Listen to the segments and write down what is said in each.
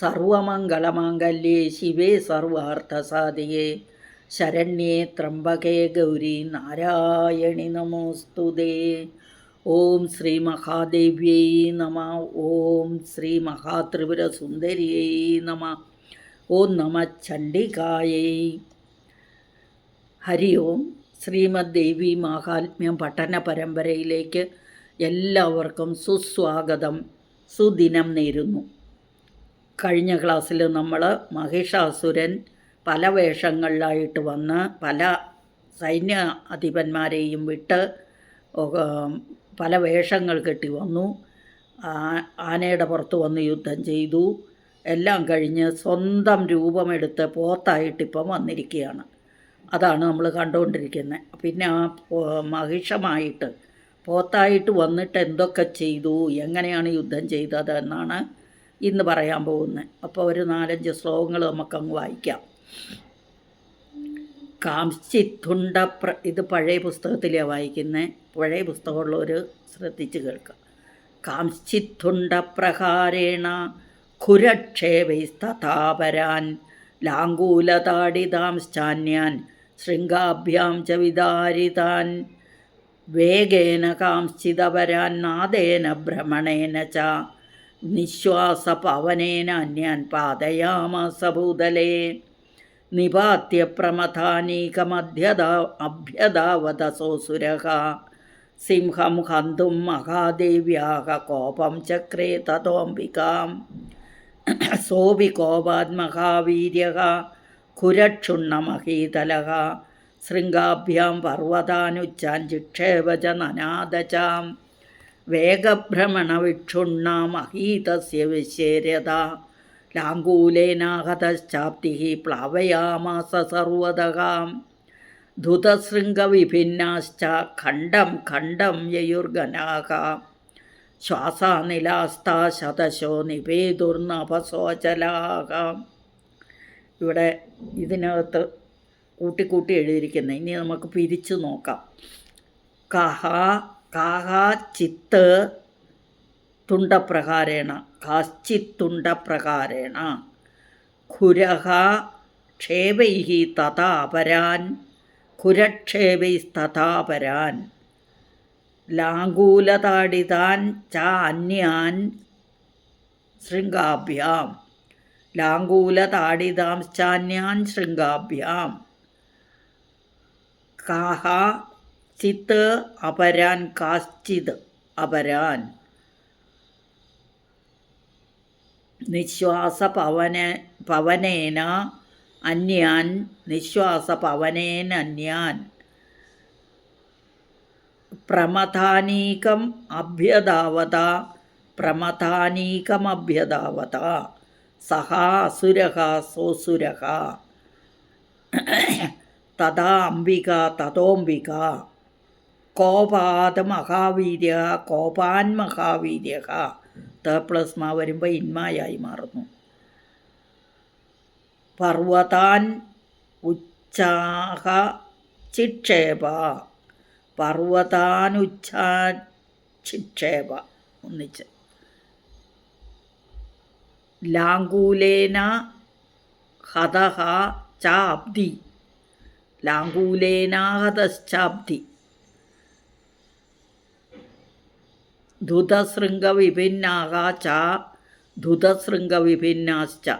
സർവമംഗളമാംഗല്യേ ശിവേ സർവാർത്ഥസാധിയേ. ശരണ്യേ ത്രംബകേ ഗൗരി നാരായണി നമോസ്തുതേ. ഓം ശ്രീ മഹാദേവ്യൈ നമ. ഓം ശ്രീ മഹാത്രിപുരസുന്ദരിയൈ നമ. ഓം നമ ചണ്ഡികായൈ. ഹരി ഓം. ശ്രീമദ് ദേവി മാഹാത്മ്യം പഠന പരമ്പരയിലേക്ക് എല്ലാവർക്കും സുസ്വാഗതം. സുദിനം നേരുന്നു. കഴിഞ്ഞ ക്ലാസ്സിൽ നമ്മൾ മഹിഷാസുരൻ പല വേഷങ്ങളിലായിട്ട് വന്ന് പല സൈന്യ അധിപന്മാരെയും വിട്ട് പല വേഷങ്ങൾ കെട്ടി വന്നു. ആനയുടെ പുറത്ത് വന്ന് യുദ്ധം ചെയ്തു. എല്ലാം കഴിഞ്ഞ് സ്വന്തം രൂപമെടുത്ത് പോത്തായിട്ടിപ്പം വന്നിരിക്കുകയാണ് അതാണ് നമ്മൾ കണ്ടുകൊണ്ടിരിക്കുന്നത് പിന്നെ ആ മഹിഷമായിട്ട് പോത്തായിട്ട് വന്നിട്ട് എന്തൊക്കെ ചെയ്തു? എങ്ങനെയാണ് യുദ്ധം ചെയ്തത് എന്നാണ് ഇന്ന് പറയാൻ പോകുന്നത്. അപ്പോൾ ഒരു നാലഞ്ച് ശ്ലോകങ്ങൾ നമുക്കങ്ങ് വായിക്കാം. കാംശിത്തുണ്ട പ്ര ഇത് പഴയ പുസ്തകത്തിലാണ് വായിക്കുന്നത് പഴയ പുസ്തകമുള്ളവർ ശ്രദ്ധിച്ച് കേൾക്കുക കാംശിത്തുണ്ട പ്രഹാരേണ ഖുരക്ഷേപൈസ്തഥാപരാൻ ലാങ്കൂലതാടിതാംശ്ചാന്യാൻ ശൃംഗാഭ്യാം ച വിദാരിതാൻ വേഗേന കാംശ്ചിതപരാൻ നാദേന ഭ്രമണേന ച നിശ്വാസപവനേന അന്യാൻ പാതയാമാസ ഭൂതലേ നിപാത്യ പ്രമഥാനീകമധ്യത അഭ്യതാവതസോസുരഹ. സിംഹം ഹന്തും മഹാദേവ്യാഹ കോപം ചക്രേ തഥോംബികാം സോപി കോപാത്മഹാവീര്യ കുരക്ഷുണ്ണമഹീതലഹ. ശൃംഗാഭ്യാം പർവതാനുച്ചാൻ നനാദചാം वेगभ्रमणविक्षुण्णामहीतस्य विशेर्यता लाङ्गूलेनाहतश्चाप्तिः प्लावयामास सर्वतः धुतशृङ्गविभिन्नाश्च खण्डं खण्डं ययुर्गणाः ശ്വാസാനിലാസ്താ ശതശോ നിവേദുർനഭസോചലാഹ ഇവിടെ ഇതിനകത്ത് കൂട്ടിക്കൂട്ടി എഴുതിയിരിക്കുന്നത് ഇനി നമുക്ക് പിരിച്ചു നോക്കാം കഹ കാഹ ചിത്ത് തുണ്ടപ്രകാരേണ കാശ്ചിത്തുണ്ടപ്രകാരേണ ഖുരഹ ക്ഷേപൈ തഥാപരാൻ ഖുരക്ഷേപൈസ്തഥാപരാൻ ലാങ്കൂലതാടിതാൻ ച അന്യാൻ ശൃംഗാഭ്യാം. ലാങ്കൂലതാടിതാംശ്ചാന്യാൻ ശൃംഗാഭ്യാം. കാഹ ചിത്ത് അപരാൻ കാശ്ചിത് അപരാൻ. നിശ്വാസപവന പവനേന അന്യാൻ നിശ്വാസപവനേന അന്യാൻ. പ്രമഥാനീകം അഭ്യതാവത പ്രമഥാനീകമഭ്യതാവത. സഹാ അസുരः സോസുരः തഥാ അംബിക തതോംബിക കോപാത് മഹാവീര്യ കോപാൻ മഹാവീര്യ ത പ്ലസ് മാ വരുമ്പോൾ ഇന്മായായി മാറുന്നു. പർവതാൻ ഉച്ചാഹ ചിക്ഷേപ. പർവതാനുച്ഛിക്ഷേപ ഒന്നിച്ച്. ലാങ്കൂലേന ഹതഹ ചാബ്ദി. ലാങ്കൂലേനാഹതശ്ചാബ്ദി ധുതശൃംഗവിഭിന്നാഹ ച ധുതശൃംഗവിഭിന്നാശ്ച.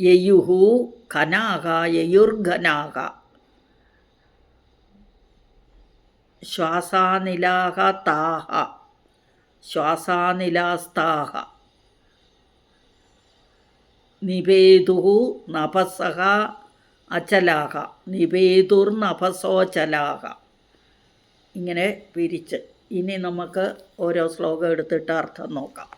യയുഹു ഘനാഹ യയുർഘനാഹ ശ്വാസാനിലാഹ താഹ ശ്വാസാനിലാസ്താഹ നിവേദുഹു നഭസഹ അചലാഹ. നിവേദുർനഭസോചലാഹ ഇങ്ങനെ പിരിച്ച്. ഇനി നമുക്ക് ഓരോ ശ്ലോകം എടുത്തിട്ട് അർത്ഥം നോക്കാം.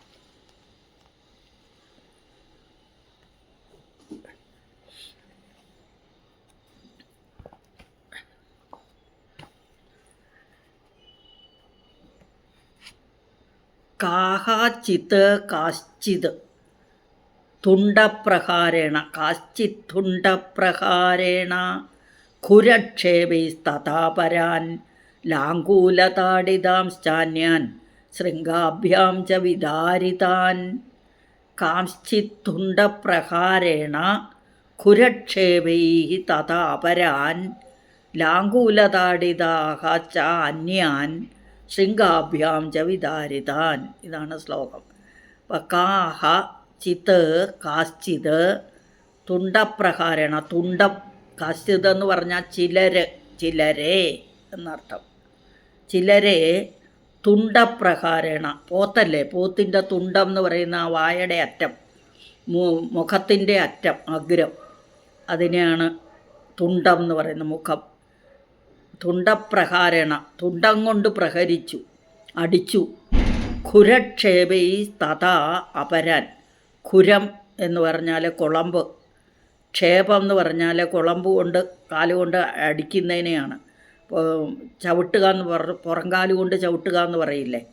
കാഹാചിത് കാശ്ചിത് തുണ്ടപ്രഹാരേണ കാശ്ചിത് തുണ്ടപ്രഹാരേണ ഖുരക്ഷേപൈസ്തഥാപരാൻ ലാങ്കൂലതാഡിതാംശ്ചാന്യാൻ ശൃംഗാഭ്യാം ച വിദാരിതാൻ. കാംശ്ചിത് കുരക്ഷേപൈ തഥാപരാൻ അന്യാൻ ശൃംഗാഭ്യാം ച വിദാരിതാൻ. ഇതാണ് ശ്ലോകം. അപ്പം കാഹ ചിത്ത് കാശ്ചിത് തുണ്ടപ്രഹാരണ തുണ്ടം കാശ്ചിത് എന്ന് പറഞ്ഞാൽ ചിലര് ചിലരെ എന്നർത്ഥം. ചിലരെ തുണ്ടപ്രഹാരണ പോത്തല്ലേ? പോത്തിന്റെ തുണ്ടം എന്ന് പറയുന്ന ആ വായയുടെ അറ്റം മുഖത്തിന്റെ അറ്റം അഗ്രം. അതിനെയാണ് തുണ്ടം എന്ന് പറയുന്ന മുഖം. തുണ്ടപ്രഹാരണ തുണ്ടം കൊണ്ട് പ്രഹരിച്ചു അടിച്ചു. ഖുരക്ഷേപൈ തഥാ അപരാൻ. ഖുരം എന്ന് പറഞ്ഞാൽ കുളമ്പ്. ക്ഷേപം എന്ന് പറഞ്ഞാൽ കുളമ്പ് കൊണ്ട് കാലുകൊണ്ട് അടിക്കുന്നതിനെയാണ്. ചവിട്ടുക എന്ന് പറ പുറങ്കാൽ കൊണ്ട് ചവിട്ടുക എന്ന് പറയില്ലേ?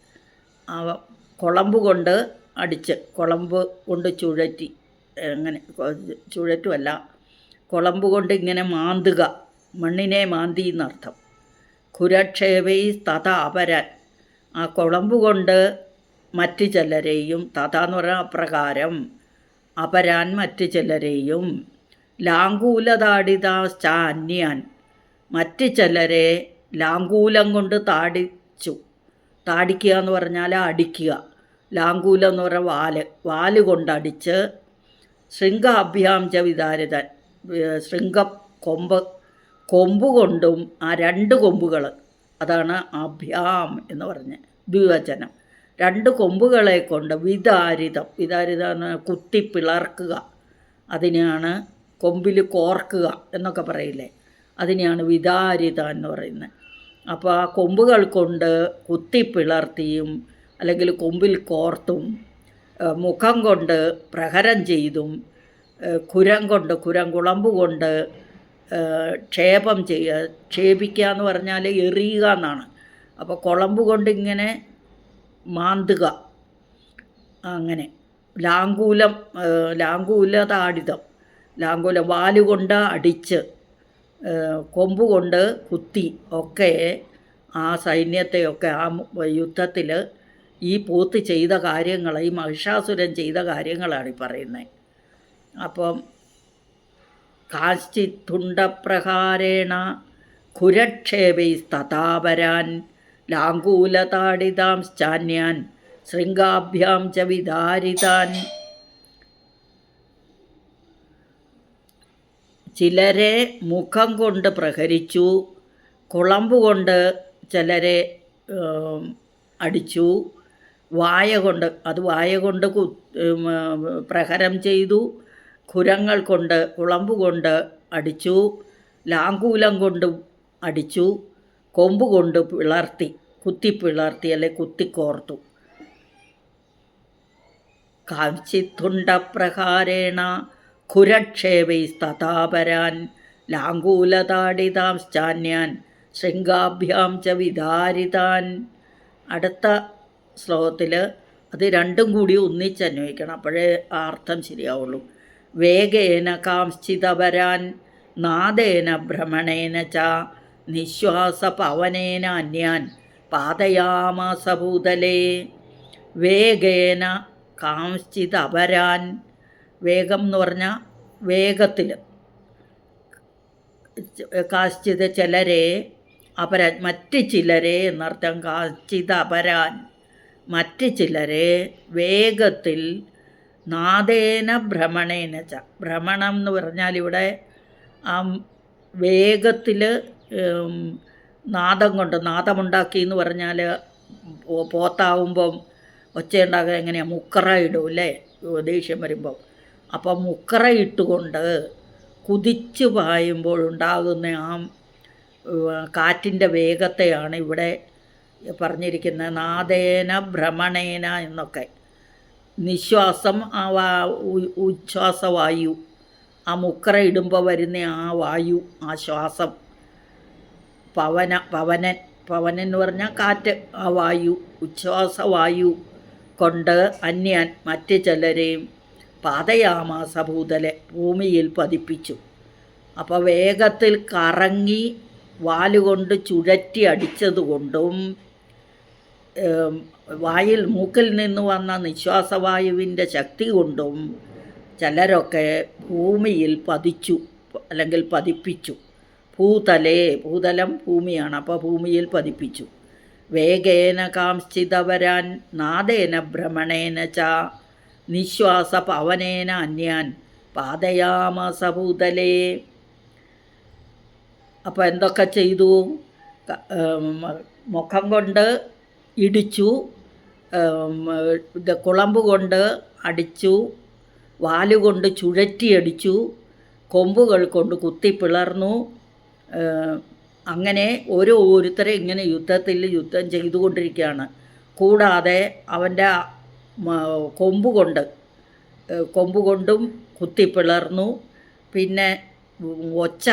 ആ കുളമ്പ് കൊണ്ട് അടിച്ച് കുളമ്പ് കൊണ്ട് ചുഴറ്റി അങ്ങനെ ചുഴറ്റുമല്ല കുളമ്പ് കൊണ്ട് ഇങ്ങനെ മാന്തുക മണ്ണിനെ മാന്തി എന്നർത്ഥം ഖുരക്ഷേപൈ തഥ അപരാൻ. ആ കുളമ്പ് കൊണ്ട് മറ്റ് ചിലരെയും തഥ എന്ന് പറഞ്ഞാൽ അപ്രകാരം അപരാൻ മറ്റ് ചിലരെയും ലാങ്കൂലതാടിതാശ്ചാന്യാൻ മറ്റ് ചിലരെ ലാങ്കൂലം കൊണ്ട് താടിച്ചു. താടിക്കുക എന്ന് പറഞ്ഞാൽ അടിക്കുക. ലാങ്കൂലം എന്ന് പറഞ്ഞാൽ വാൽ. വാൽ കൊണ്ടടിച്ച് ശൃംഗ അഭ്യാംജ വിതാരിതൻ ശൃംഗ കൊമ്പ് കൊമ്പ് കൊണ്ടും ആ രണ്ട് കൊമ്പുകൾ അതാണ് അഭ്യാം എന്ന് പറഞ്ഞ് ദ്വിവചനം രണ്ട് കൊമ്പുകളെ കൊണ്ട് വിതാരിതം. വിതാരിതം കുത്തി പിളർക്കുക. അതിനെയാണ് കൊമ്പിൽ കോർക്കുക എന്നൊക്കെ പറയില്ലേ? അതിനെയാണ് വിദാരിത എന്ന് പറയുന്നത്. അപ്പോൾ ആ കൊമ്പുകൾ കൊണ്ട് കുത്തി പിളർത്തിയും അല്ലെങ്കിൽ കൊമ്പിൽ കോർത്തും മുഖം കൊണ്ട് പ്രഹരം ചെയ്തും കുരം കൊണ്ട് കുരം കുളമ്പ് കൊണ്ട് ക്ഷേപം ചെയ്യുക ക്ഷേപിക്കുക എന്ന് പറഞ്ഞാൽ എറിയുക എന്നാണ്. അപ്പോൾ കുളമ്പ് കൊണ്ട് ഇങ്ങനെ മാന്തുക. അങ്ങനെ. ലാങ്കൂലം ലാങ്കൂലതാടിതം. ലാങ്കൂലം വാലുകൊണ്ട് അടിച്ച് കൊമ്പ് കൊണ്ട് കുത്തി ഒക്കെ ആ സൈന്യത്തെയൊക്കെ ആ യുദ്ധത്തിൽ ഈ പോത്ത് ചെയ്ത കാര്യങ്ങൾ ഈ മഹിഷാസുരൻ ചെയ്ത കാര്യങ്ങളാണ് ഈ പറയുന്നത് അപ്പം കാശ്ചിത്തുണ്ടപ്രകാരേണ ഖുരക്ഷേപൈ തഥാപരാൻ ലാങ്കൂലതാടിതാം ചാന്യാൻ ശൃംഗാഭ്യാം ച വിദാരിതാൻ. ചിലരെ മുഖം കൊണ്ട് പ്രഹരിച്ചു കുളമ്പ് കൊണ്ട് ചിലരെ അടിച്ചു വായ കൊണ്ട് അത് വായ കൊണ്ട് കു പ്രഹരം ചെയ്തു കുരങ്ങൾ കൊണ്ട് കുളമ്പ് കൊണ്ട് അടിച്ചു ലാങ്കൂലം കൊണ്ട് അടിച്ചു കൊമ്പ് കൊണ്ട് പിളർത്തി കുത്തി പിളർത്തി അല്ലെ കുത്തിക്കോർത്തു കാഞ്ചിത്തുണ്ടപ്രഹാരേണ ഖുരക്ഷേപൈസ്തഥാപരാൻ ലാങ്കൂലതാടിതാംശ്ചാന്യാൻ ശൃംഗാഭ്യാം ച വിദാരിതാൻ അടുത്ത ശ്ലോകത്തിൽ അത് രണ്ടും കൂടി ഒന്നിച്ചന്വയിക്കണം അപ്പോഴേ ആ അർത്ഥം ശരിയാവുള്ളൂ. വേഗേന കാംശ്ചിതപരാൻ നാദേന ഭ്രമണേന ച നിശ്വാസ പവനേന അന്യാൻ പാതയാമാസഭൂതലേ. വേഗേന കാംശ്ചിതപരാൻ വേഗം എന്ന് പറഞ്ഞാൽ വേഗത്തിൽ കാശ്ചിത ചിലരെ അപര മറ്റ് ചിലരെ എന്നർത്ഥം കാശ്ചിത അപരാൻ മറ്റ് ചിലരെ വേഗത്തിൽ നാദേന ഭ്രമണേന ച. ഭ്രമണം എന്ന് പറഞ്ഞാൽ ഇവിടെ ആ വേഗത്തിൽ നാദം കൊണ്ട് നാദമുണ്ടാക്കി എന്ന് പറഞ്ഞാൽ പോത്താവുമ്പം ഒച്ചയുണ്ടാക്കുക എങ്ങനെയാണ് മുക്കറ ഇടും അല്ലേ? ദേഷ്യം വരുമ്പം. അപ്പം മുക്കറ ഇട്ടുകൊണ്ട് കുതിച്ചു പായുമ്പോഴുണ്ടാകുന്ന ആ കാറ്റിന്റെ വേഗത്തെയാണ് ഇവിടെ പറഞ്ഞിരിക്കുന്നത്. നാദേന ഭ്രമണേന എന്നൊക്കെ. നിശ്വാസം ആ വാ ഉച്ഛ്വാസവായു ആ മുക്കറ ഇടുമ്പോൾ വരുന്ന ആ വായു ആ ശ്വാസം. പവന പവനൻ പവനൻ എന്ന് പറഞ്ഞാൽ കാറ്റ് ആ വായു ഉച്ഛ്വാസവായു കൊണ്ട് അന്യാൻ മറ്റ് ചിലരെയും പാതയാമാസഭൂതലെ ഭൂമിയിൽ പതിപ്പിച്ചു. അപ്പോൾ വേഗത്തിൽ കറങ്ങി വാലുകൊണ്ട് ചുഴറ്റി അടിച്ചതുകൊണ്ടും വായിൽ മൂക്കിൽ നിന്ന് വന്ന നിശ്വാസവായുവിന്റെ ശക്തി കൊണ്ടും ചിലരൊക്കെ ഭൂമിയിൽ പതിച്ചു അല്ലെങ്കിൽ പതിപ്പിച്ചു. ഭൂതലേ ഭൂതലം ഭൂമിയാണ് അപ്പോൾ ഭൂമിയിൽ പതിപ്പിച്ചു. വേഗേന കാംശ്ചിതവരാൻ നാദേന ഭ്രമണേന ച നിശ്വാസ പവനേന അന്യാൻ പാതയാമസഭൂതലേ. അപ്പോൾ എന്തൊക്കെ ചെയ്തു? മുഖം കൊണ്ട് ഇടിച്ചു കുളമ്പ് കൊണ്ട് അടിച്ചു വാലുകൊണ്ട് ചുഴറ്റിയടിച്ചു കൊമ്പുകൾ കൊണ്ട് കുത്തി പിളർന്നു. അങ്ങനെ അങ്ങനെ ഓരോരുത്തരെ ഇങ്ങനെ യുദ്ധത്തിൽ യുദ്ധം ചെയ്തുകൊണ്ടിരിക്കുകയാണ്. കൂടാതെ അവന്റെ കൊമ്പുകൊണ്ടും. കൊണ്ട് ഏഹ് കൊമ്പ് കൊണ്ടും കുത്തി പിളർന്നു. പിന്നെ ഒച്ച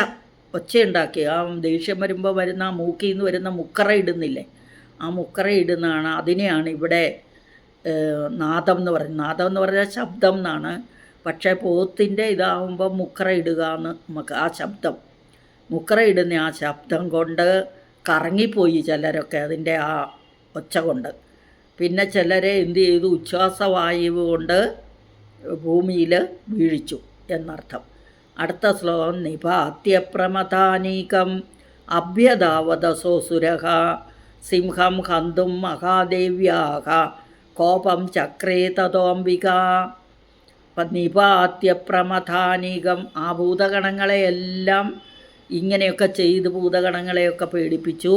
ഒച്ചയുണ്ടാക്കി ആ ദേഷ്യം വരുമ്പോൾ വരുന്ന ആ മൂക്കിൽ നിന്ന് വരുന്ന മുക്കറ ഇടുന്നില്ലേ? ആ മുക്കറ ഇടുന്നതാണ്. അതിനെയാണ് ഇവിടെ നാദം എന്ന് പറയുന്നത്. നാദം എന്ന് പറഞ്ഞാൽ ശബ്ദം എന്നാണ്. പക്ഷേ പോത്തിന്റെ ഇതാവുമ്പോൾ മുക്കറ ഇടുക എന്ന് നമുക്ക് ആ ശബ്ദം. മുക്കറ ഇടുന്ന ആ ശബ്ദം കൊണ്ട് കറങ്ങിപ്പോയി ചിലരൊക്കെ അതിന്റെ ആ ഒച്ച കൊണ്ട്. പിന്നെ ചിലരെ എന്ത് ചെയ്തു? ഉച്ഛ്വാസവായുവ് കൊണ്ട് ഭൂമിയിൽ വീഴിച്ചു എന്നർത്ഥം. അടുത്ത ശ്ലോകം നിപാത്യപ്രമഥാനീകം അഭ്യതാവതസോസുരഹ സിംഹം ഹന്തും മഹാദേവ്യാഹ കോപം ചക്രേ തതോംബിക അപ്പം ആ ഭൂതഗണങ്ങളെയെല്ലാം ഇങ്ങനെയൊക്കെ ചെയ്ത് ഭൂതഗണങ്ങളെയൊക്കെ പേടിപ്പിച്ചു.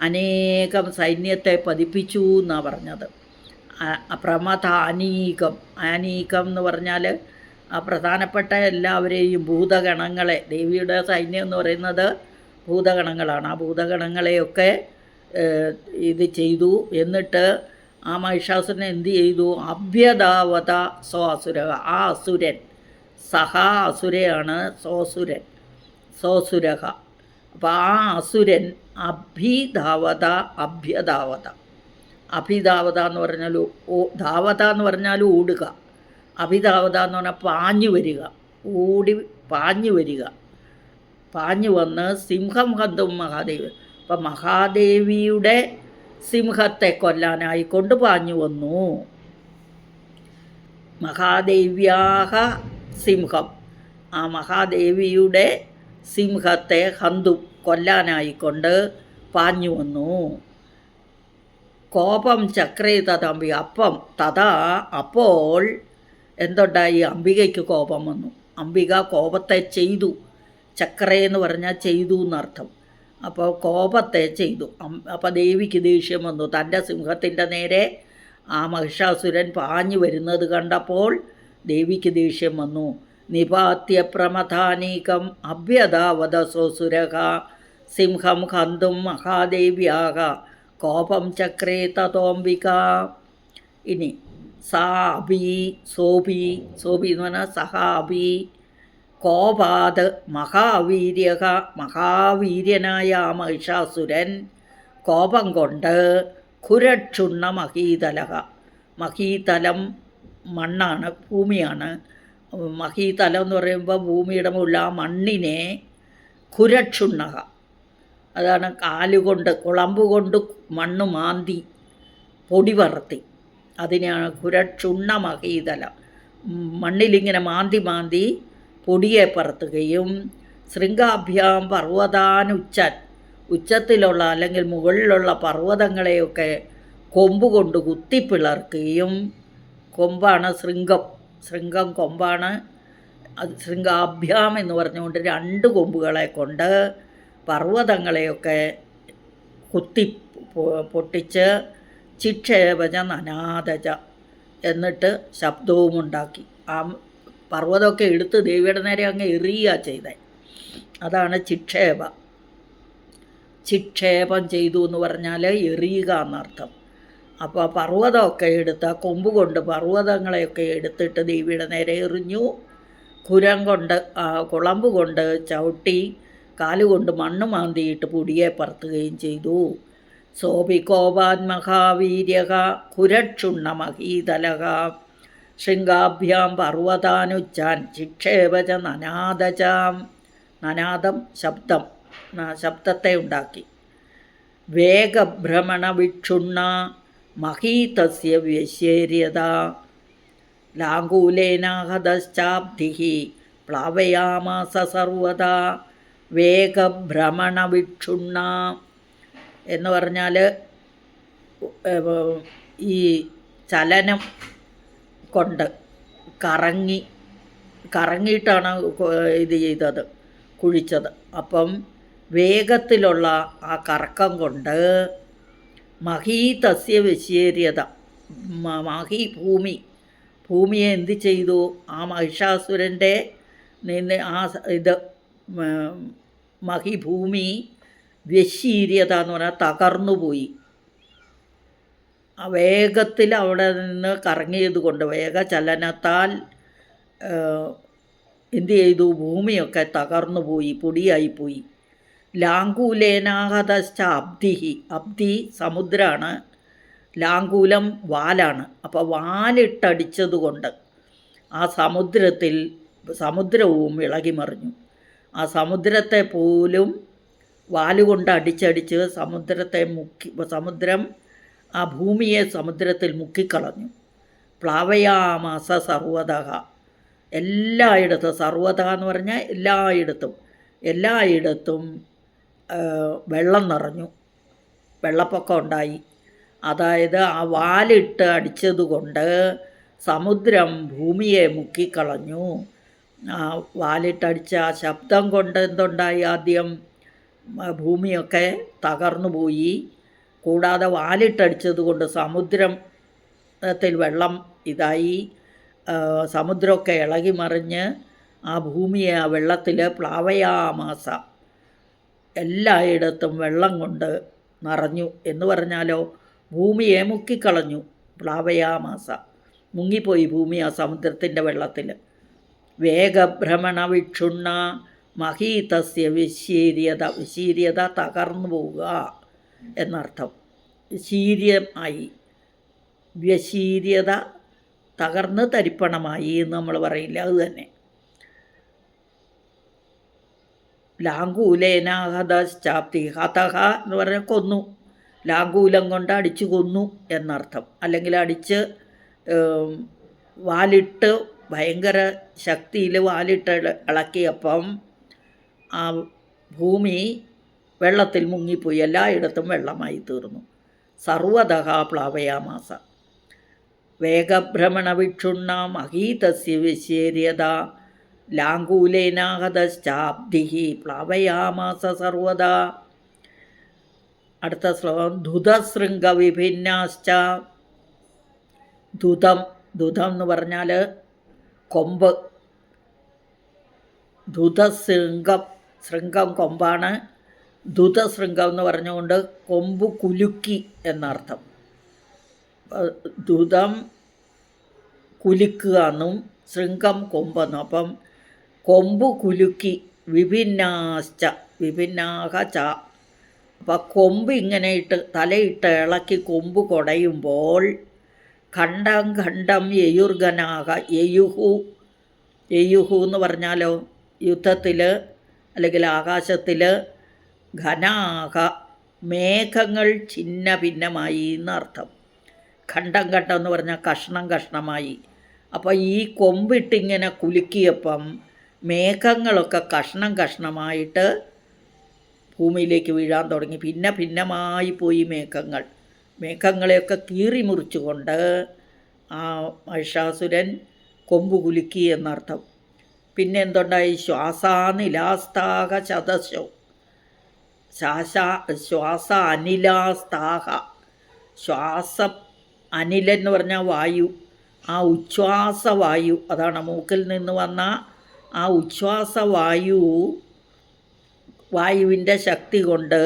അനേകം സൈന്യത്തെ പതിപ്പിച്ചു എന്നാണ് പറഞ്ഞത്. പ്രമഥ അനീകം അനീകം എന്ന് പറഞ്ഞാൽ ആ പ്രധാനപ്പെട്ട എല്ലാവരെയും ഭൂതഗണങ്ങളെ ദേവിയുടെ സൈന്യം എന്ന് പറയുന്നത് ഭൂതഗണങ്ങളാണ്. ആ ഭൂതഗണങ്ങളെയൊക്കെ ഇത് ചെയ്തു. എന്നിട്ട് ആ മഹിഷാസുരനെ എന്ത് ചെയ്തു? അഭ്യതാവത സോ അസുര ആ അസുരൻ സഹാ അസുരയാണ് സോസുരൻ സോസുരഹ അപ്പോൾ ആ അസുരൻ അഭിധാവത അഭ്യധാവത. അഭിധാവത എന്ന് പറഞ്ഞാൽ ഓ ധാവത എന്ന് പറഞ്ഞാൽ ഓടുക അഭിധാവത എന്ന് പറഞ്ഞാൽ പാഞ്ഞു വരിക. ഓടി പാഞ്ഞു വരിക. പാഞ്ഞു വന്ന് സിംഹം കന്തും മഹാദേവി. അപ്പം മഹാദേവിയുടെ സിംഹത്തെ കൊല്ലാനായി കൊണ്ട് പാഞ്ഞു വന്നു. മഹാദേവ്യാഹ സിംഹം. ആ മഹാദേവിയുടെ സിംഹത്തെ ഹന്തു കൊല്ലാനായിക്കൊണ്ട് പാഞ്ഞു വന്നു. കോപം ചക്രേ തതമ്പി അപ്പം തഥാ അപ്പോൾ എന്തുണ്ടായി? അംബികയ്ക്ക് കോപം വന്നു. അംബിക കോപത്തെ ചെയ്തു. ചക്രേ എന്ന് പറഞ്ഞാൽ ചെയ്തു എന്നർത്ഥം. അപ്പോൾ കോപത്തെ ചെയ്തു. അപ്പോൾ ദേവിക്ക് ദേഷ്യം വന്നു. തന്റെ സിംഹത്തിന്റെ നേരെ ആ മഹിഷാസുരൻ പാഞ്ഞു വരുന്നത് കണ്ടപ്പോൾ ദേവിക്ക് ദേഷ്യം വന്നു. നിപാത്യ പ്രമഥാനീകം അഭ്യതാവതസോസുരക സിംഹം ഹന്തും മഹാദേവ്യാക. കോപം ചക്രേ തതോംബിക. ഇനി സാബി സോബി സോബി എന്ന് പറഞ്ഞാൽ സഹാബി കോപാത് മഹാവീര്യ മഹാവീര്യനായ മഹിഷാസുരൻ കോപം കൊണ്ട് കുരക്ഷുണ്ണ മഹീതലക. മഹീതലം മണ്ണാണ് ഭൂമിയാണ്. മഹീതലം എന്ന് പറയുമ്പോൾ ഭൂമിയുടെ മുകളിൽ ആ മണ്ണിനെ കുരക്ഷുണ്ണക അതാണ് കാലുകൊണ്ട് കുളമ്പ് കൊണ്ട് മണ്ണ് മാന്തി പൊടി പറത്തി അതിനെയാണ് കുരക്ഷുണ്ണ മഹീതലം മണ്ണിലിങ്ങനെ മാന്തി മാന്തി പൊടിയെ പറത്തുകയും ശൃംഗാഭ്യാം പർവതാനുച്ചൻ ഉച്ചത്തിലുള്ള അല്ലെങ്കിൽ മുകളിലുള്ള പർവതങ്ങളെയൊക്കെ കൊമ്പ് കൊണ്ട് കുത്തിപ്പിളർക്കുകയും കൊമ്പാണ് ശൃംഗം. ശൃംഗം കൊമ്പാണ്. അത് ശൃംഗാഭ്യാം എന്ന് പറഞ്ഞുകൊണ്ട് രണ്ട് കൊമ്പുകളെ കൊണ്ട് പർവതങ്ങളെയൊക്കെ കുത്തി പൊട്ടിച്ച് ചിക്ഷേപജ നനാദജ എന്നിട്ട് ശബ്ദവും ഉണ്ടാക്കി. ആ പർവതമൊക്കെ എടുത്ത് ദേവിയുടെ നേരെ അങ്ങ് എറിയുക ചെയ്തേ. അതാണ് ചിക്ഷേപ. ചിക്ഷേപം ചെയ്തു എന്ന് പറഞ്ഞാൽ എറിയുക എന്നർത്ഥം. അപ്പോൾ പർവതമൊക്കെ എടുത്ത് ആ കൊമ്പ് കൊണ്ട് പർവതങ്ങളെയൊക്കെ എടുത്തിട്ട് ദേവിയുടെ നേരെ എറിഞ്ഞു. കുരം കൊണ്ട് കുളമ്പ് കൊണ്ട് ചവിട്ടി കാലുകൊണ്ട് മണ്ണ് മാന്തിയിട്ട് പൊടിയെ പറത്തുകയും ചെയ്തു. സോപി കോപാത്മഹാവീര്യക കുരക്ഷുണ്ണമഹീതലക ശൃംഗാഭ്യാം പർവതാനുച്ചാൻ ശിക്ഷേപച നനാദചാം നനാദം ശബ്ദം ശബ്ദത്തെ ഉണ്ടാക്കി. വേഗഭ്രമണവിക്ഷുണ്ണ മഹീതസ്യ വ്യശേര്യത ലാങ്കൂലേനാഹതശ്ചാബ്ധി പ്ലാവയാമാസ സർവദാ വേഗഭ്രമണവിക്ഷുണ്ണ. എന്ന് പറഞ്ഞാൽ ഈ ചലനം കൊണ്ട് കറങ്ങി കറങ്ങിയിട്ടാണ് ഇത് ചെയ്തത് കുഴിച്ചത്. അപ്പം വേഗത്തിലുള്ള ആ കറക്കം കൊണ്ട് മഹീതസ്യ വിശേര്യത മഹി ഭൂമി ഭൂമിയെ എന്ത് ചെയ്തു? ആ മഹിഷാസുരന്റെ നിന്ന് ആ ഇത് മഹി മഹിഭൂമി വ്യശീര്യത എന്ന് പറഞ്ഞാൽ തകർന്നുപോയി വേഗത്തിൽ അവിടെ നിന്ന് കറങ്ങിയത് കൊണ്ട് വേഗചലനത്താൽ എന്ത് ചെയ്തു? ഭൂമിയൊക്കെ തകർന്നു പോയി പൊടിയായിപ്പോയി ലാങ്കൂലേനാഹതശ്ച അബ്ദി സമുദ്രമാണ് ലാങ്കൂലം വാലാണ്. അപ്പോൾ വാലിട്ടടിച്ചതുകൊണ്ട് ആ സമുദ്രത്തിൽ സമുദ്രവും ഇളകി മറിഞ്ഞു ആ സമുദ്രത്തെ പോലും വാലുകൊണ്ട് അടിച്ചടിച്ച് സമുദ്രത്തെ മുക്കി സമുദ്രം ആ ഭൂമിയെ സമുദ്രത്തിൽ മുക്കിക്കളഞ്ഞു. പ്ലാവയാമാസ സർവതക എല്ലായിടത്തും സർവത എന്ന് പറഞ്ഞാൽ എല്ലായിടത്തും എല്ലായിടത്തും വെള്ളം നിറഞ്ഞു. വെള്ളപ്പൊക്കം ഉണ്ടായി. അതായത് ആ വാലിട്ട് അടിച്ചതുകൊണ്ട് സമുദ്രം ഭൂമിയെ മുക്കിക്കളഞ്ഞു. ആ വാലിട്ടടിച്ച ആ ശബ്ദം കൊണ്ട് എന്തുണ്ടായി ആദ്യം? ഭൂമിയൊക്കെ തകർന്നു പോയി കൂടാതെ വാലിട്ടടിച്ചത് കൊണ്ട് സമുദ്രത്തിൽ വെള്ളം ഇതായി. സമുദ്രമൊക്കെ ഇളകി മറിഞ്ഞ് ആ ഭൂമിയെ ആ വെള്ളത്തിൽ പ്ലാവയാമാസ. എല്ലായിടത്തും വെള്ളം കൊണ്ട് നിറഞ്ഞു. എന്ന് പറഞ്ഞാലോ ഭൂമിയെ മുക്കിക്കളഞ്ഞു. പ്ലാവയാമാസ. മുങ്ങിപ്പോയി ഭൂമി ആ സമുദ്രത്തിന്റെ വെള്ളത്തിൽ. വേഗഭ്രമണ വിക്ഷുണ്ണ മഹീതസ്യ വിശീര്യത വിശീര്യത തകർന്നു പോവുക എന്നർത്ഥം. ശീര്യമായി വ്യശീര്യത തകർന്ന് തരിപ്പണമായി എന്ന് നമ്മൾ പറയില്ല? അത് തന്നെ. ലാങ്കൂലേനാഹതശ്ചാപ്തി ഹതഹ എന്ന് പറഞ്ഞാൽ കൊന്നു. ലാങ്കൂലം കൊണ്ട് അടിച്ചു കൊന്നു എന്നർത്ഥം. അല്ലെങ്കിൽ അടിച്ച് വാലിട്ട് ഭയങ്കര ശക്തിയിൽ വാലിട്ട് ഇളക്കിയപ്പം ആ ഭൂമി വെള്ളത്തിൽ മുങ്ങിപ്പോയി. എല്ലായിടത്തും വെള്ളമായി തീർന്നു. സർവതഹ പ്ലാവയാമാസ. വേഗഭ്രമണ വിക്ഷുണ്ണാം മഹീതസ്യ വിശേര്യത. ലാങ്കൂലേനാഹതശ്ചാബ്ധി പ്ലാവയാമാസ സർവദാ. അടുത്ത ശ്ലോകം ധുതശൃംഗവിഭിന്നാശ്ച. ധുതം ധുതം എന്ന് പറഞ്ഞാൽ കൊമ്പ്. ധുതശൃംഗം ശൃംഗം കൊമ്പാണ്. ധുതശൃംഗം എന്ന് പറഞ്ഞുകൊണ്ട് കൊമ്പ് കുലുക്കി എന്നർത്ഥം. ധുതം കുലുക്കുക എന്നും ശൃംഗം കൊമ്പെന്നും. അപ്പം കൊമ്പ് കുലുക്കി വിഭിന്നാശ്ച വിഭിന്നാഹ ച. അപ്പം കൊമ്പ് ഇങ്ങനെ ഇട്ട് തലയിട്ട് ഇളക്കി കൊമ്പ് കൊടയുമ്പോൾ ഖണ്ഡം ഖണ്ഡം യയുർഗനാഹ യയുഹു. യയുഹു എന്ന് പറഞ്ഞാലോ? യുദ്ധത്തിൽ അല്ലെങ്കിൽ ആകാശത്തിൽ ഘനാഹ മേഘങ്ങൾ ഛിന്ന ഭിന്നമായി എന്നർത്ഥം. ഖണ്ഡം ഖണ്ഡം എന്ന് പറഞ്ഞാൽ കഷ്ണം കഷ്ണമായി. അപ്പോൾ ഈ കൊമ്പിട്ടിങ്ങനെ കുലുക്കിയപ്പം മേഘങ്ങളൊക്കെ കഷ്ണം കഷ്ണമായിട്ട് ഭൂമിയിലേക്ക് വീഴാൻ തുടങ്ങി. ഭിന്ന ഭിന്നമായി പോയി മേഘങ്ങൾ. മേഘങ്ങളെയൊക്കെ കീറി മുറിച്ചുകൊണ്ട് ആ മഹിഷാസുരൻ കൊമ്പ് കുലുക്കി എന്നർത്ഥം. പിന്നെ എന്തുണ്ടായി? ശ്വാസാനിലാസ്താഹ ചതശോ. ശ്വാസ ശ്വാസ അനിലാസ്താഹ ശ്വാസം അനിലെന്ന് പറഞ്ഞാൽ വായു. ആ ഉച്ഛ്വാസവായു അതാണ് മൂക്കിൽ നിന്ന് വന്ന ആ ഉച്ഛ്വാസവായു വായുവിന്റെ ശക്തി കൊണ്ട്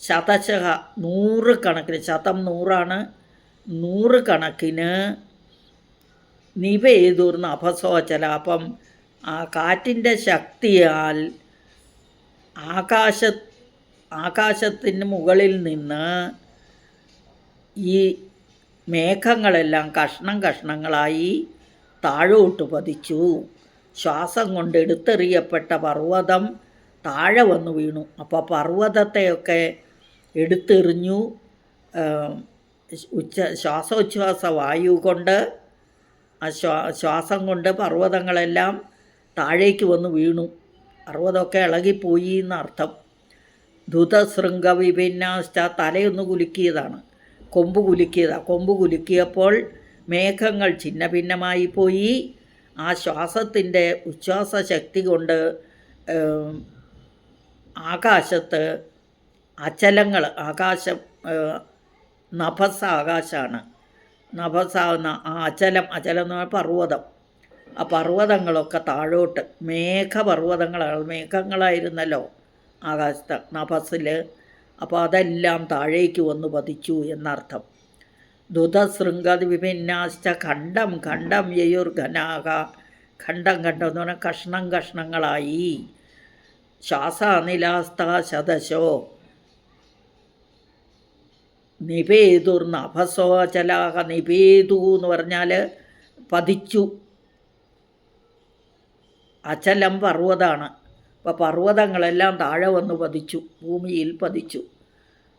ശതശ നൂറ് കണക്കിന് ശതം നൂറാണ് നൂറ് കണക്കിന് നിവേതൂർന്ന് അപസോചല അപ്പം ആ കാറ്റിന്റെ ശക്തിയാൽ ആകാശ ആകാശത്തിന് മുകളിൽ നിന്ന് ഈ മേഘങ്ങളെല്ലാം കഷ്ണം കഷ്ണങ്ങളായി താഴോട്ട് പതിച്ചു. ശ്വാസം കൊണ്ട് എടുത്തെറിയപ്പെട്ട പർവതം താഴെ വന്നു വീണു. അപ്പോൾ പർവതത്തെയൊക്കെ എടുത്തെറിഞ്ഞു. ഉച്ച ശ്വാസോച്ഛ്വാസ വായു കൊണ്ട് ആ ശ്വാ ശ്വാസം കൊണ്ട് പർവതങ്ങളെല്ലാം താഴേക്ക് വന്ന് വീണു. പർവതമൊക്കെ ഇളകിപ്പോയി എന്നർത്ഥം. ധുതശൃംഗ വിഭിന്നാശ്ച തലയൊന്ന് കുലുക്കിയതാണ്. കൊമ്പ് കുലുക്കിയതാണ് കൊമ്പ് കുലുക്കിയപ്പോൾ മേഘങ്ങൾ ഛിന്ന ഭിന്നമായി പോയി. ആ ശ്വാസത്തിന്റെ ഉച്ഛ്വാസ ശക്തി കൊണ്ട് ആകാശത്ത് അചലങ്ങൾ ആകാശം നഭസ് ആകാശമാണ് നഭസാവുന്ന ആ അചലം അചലം എന്ന് പറഞ്ഞാൽ പർവതം. ആ പർവതങ്ങളൊക്കെ താഴോട്ട് മേഘപർവതങ്ങളാണ് മേഘങ്ങളായിരുന്നല്ലോ ആകാശത്ത് നഭസിൽ അപ്പോൾ അതെല്ലാം താഴേക്ക് വന്ന് പതിച്ചു എന്നർത്ഥം. ദുതശൃംഗതി വിഭിന്നാശ്ച ഖണ്ഡം ഖണ്ഡം യയുർഘനാക ഖണ്ഡം ഖണ്ഡം എന്ന് പറഞ്ഞാൽ കഷ്ണം കഷ്ണങ്ങളായി. ശ്വാസാനിലാസ്ത ശതശോ. നിപേതുർ നിപേതുർനഭസോചലാഹ നിപേതു എന്ന് പറഞ്ഞാൽ പതിച്ചു. അചലം പർവതമാണ് അപ്പോൾ പർവതങ്ങളെല്ലാം താഴെ വന്ന് പതിച്ചു. ഭൂമിയിൽ പതിച്ചു.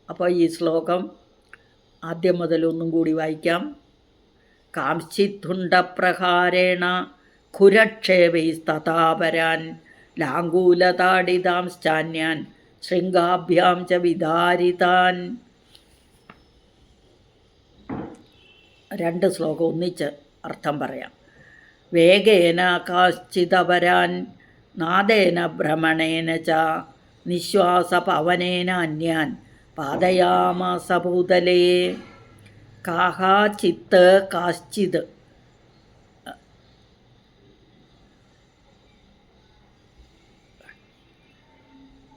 അപ്പോൾ ഈ ശ്ലോകം ആദ്യം മുതൽ ഒന്നും കൂടി വായിക്കാം. കാംശ്ചിത്തുണ്ടപ്രഹാരേണ ഖുരക്ഷേപൈസ്തഥാപരാൻ ലാങ്കൂലതാഡിതാംശ്ചാന്യാൻ ശൃംഗാഭ്യാം ച വിദാരിതാൻ. രണ്ട് ശ്ലോകം ഒന്നിച്ച് അർത്ഥം പറയാം. വേഗേന കാശ്ചിതപരാൻ നാദേന ഭ്രമണേന ച നിശ്വാസ പവനേന അന്യാൻ. പാതയാമാസ ഭൂതലേ കാഹാചിത്ത് കാശ്ചിത്.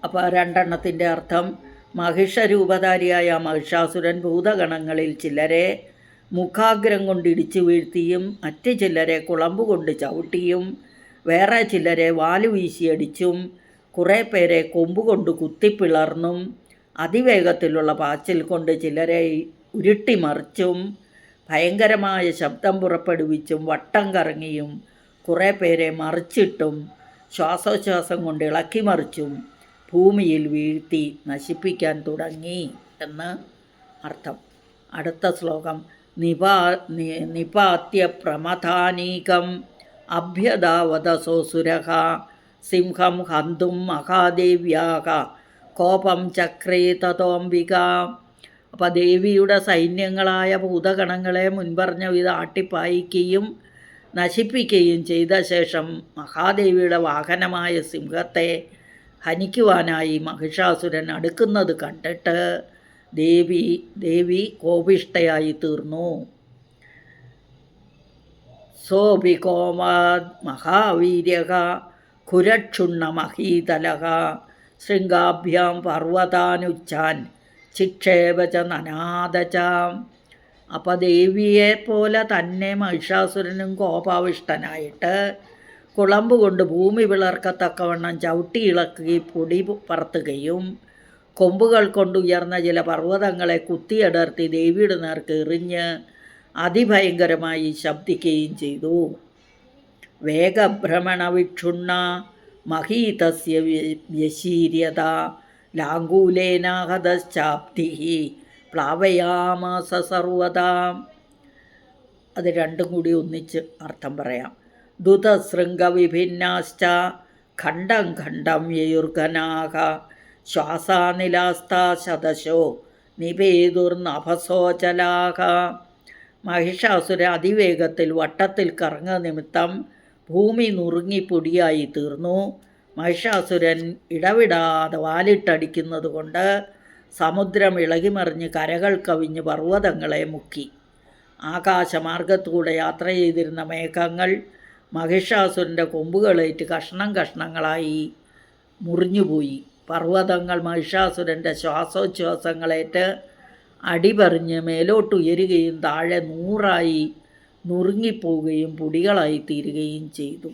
അപ്പോൾ രണ്ടെണ്ണത്തിന്റെ അർത്ഥം മഹിഷരൂപധാരിയായ മഹിഷാസുരൻ ഭൂതഗണങ്ങളിൽ ചിലരെ മുഖാഗ്രം കൊണ്ട് ഇടിച്ചു വീഴ്ത്തിയും മറ്റ് ചിലരെ കുളമ്പ് കൊണ്ട് ചവിട്ടിയും വേറെ ചിലരെ വാൽ വീശിയടിച്ചും കുറേ പേരെ കൊമ്പ് കൊണ്ട് കുത്തിപ്പിളർന്നും അതിവേഗത്തിലുള്ള പാച്ചിൽ കൊണ്ട് ചിലരെ ഉരുട്ടിമറിച്ചും ഭയങ്കരമായ ശബ്ദം പുറപ്പെടുവിച്ചും വട്ടം കറങ്ങിയും കുറേ പേരെ മറിച്ചിട്ടും ശ്വാസോച്ഛ്വാസം കൊണ്ട് ഇളക്കി മറിച്ചും ഭൂമിയിൽ വീഴ്ത്തി നശിപ്പിക്കാൻ തുടങ്ങി എന്ന് അർത്ഥം. അടുത്ത ശ്ലോകം. നിപാ നിപാത്യ പ്രമഥാനീകം അഭ്യതാവതസോസുരഹ സിംഹം ഹന്തും മഹാദേവ്യാഹ കോപം ചക്രേ തതോംബിക. അപ്പോൾ ദേവിയുടെ സൈന്യങ്ങളായ ഭൂതഗണങ്ങളെ മുൻപറഞ്ഞ വിധ ആട്ടിപ്പായിക്കുകയും നശിപ്പിക്കുകയും ചെയ്ത ശേഷം മഹാദേവിയുടെ വാഹനമായ സിംഹത്തെ ഹനിക്കുവാനായി മഹിഷാസുരൻ അടുക്കുന്നത് കണ്ടിട്ട് ദേവി ദേവി കോപിഷ്ടയായി തീർന്നു. സോഭികോമാത് മഹാവീര്യക കുരക്ഷുണ്ണമഹീതലക ശൃംഗാഭ്യാം പർവതാനുച്ചാൻ ച നനാദച. അപ്പോൾ ദേവിയെ പോലെ തന്നെ മഹിഷാസുരനും കോപാവിഷ്ടനായിട്ട് കുളമ്പ് കൊണ്ട് ഭൂമി വിളർക്കത്തക്കവണ്ണം ചവിട്ടി ഇളക്കുകയും പൊടി പറത്തുകയും കൊമ്പുകൾ കൊണ്ട് ഉയർന്ന ചില പർവതങ്ങളെ കുത്തിയടർത്തി ദേവിയുടെ നേർക്ക് എറിഞ്ഞ് അതിഭയങ്കരമായി ശബ്ദിക്കുകയും ചെയ്തു. വേഗഭ്രമണവിക്ഷുണ്ണ മഹീതസ്യ വ്യ- വ്യശീര്യത. ലാങ്കൂലേനാഹതശ്ചാപ്തി. പ്ലാവയാമാസ സർവതാ. അത് രണ്ടും കൂടി ഒന്നിച്ച് അർത്ഥം പറയാം. ദുതശൃംഗവിഭിന്നാശ്ച ഖണ്ഡം ഖണ്ഡം യയുർഘനാഹ ശ്വാസാനിലാസ്താ ശതശോ. നിപേതുർനഭസോചലാഹ. മഹിഷാസുര അതിവേഗത്തിൽ വട്ടത്തിൽ കറങ്ങ നിമിത്തം ഭൂമി നുറുങ്ങി പൊടിയായി തീർന്നു. മഹിഷാസുരൻ ഇടവിടാതെ വാലിട്ടടിക്കുന്നത് കൊണ്ട് സമുദ്രം ഇളകിമറിഞ്ഞ് കരകൾ കവിഞ്ഞ് പർവതങ്ങളെ മുക്കി. ആകാശമാർഗത്തൂടെ യാത്ര ചെയ്തിരുന്ന മേഘങ്ങൾ മഹിഷാസുരന്റെ കൊമ്പുകളേറ്റ് കഷ്ണം കഷ്ണങ്ങളായി മുറിഞ്ഞുപോയി. പർവതങ്ങൾ മഹിഷാസുരന്റെ ശ്വാസോച്ഛ്വാസങ്ങളേറ്റ് അടിപറിഞ്ഞ് മേലോട്ടുയരുകയും താഴെ നൂറായി നുറുങ്ങിപ്പോവുകയും പൊടികളായി തീരുകയും ചെയ്തു.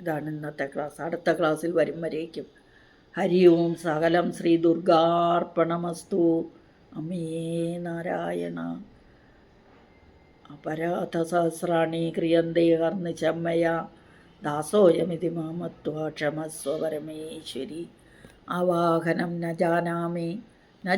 ഇതാണ് ഇന്നത്തെ ക്ലാസ്. അടുത്ത ക്ലാസ്സിൽ വരും വരേക്കും. ഹരി ഓം സകലം ശ്രീ ദുർഗാർപ്പണമസ്തു. അമേ നാരായണ. അപരാധസഹസ്രാണി ക്രിയന്തേ കർണിച്ചമ്മയ. ദാസോയമിതി മാമത്വ ക്ഷമസ്വ പരമേശ്വരി. ആവാഹനം ന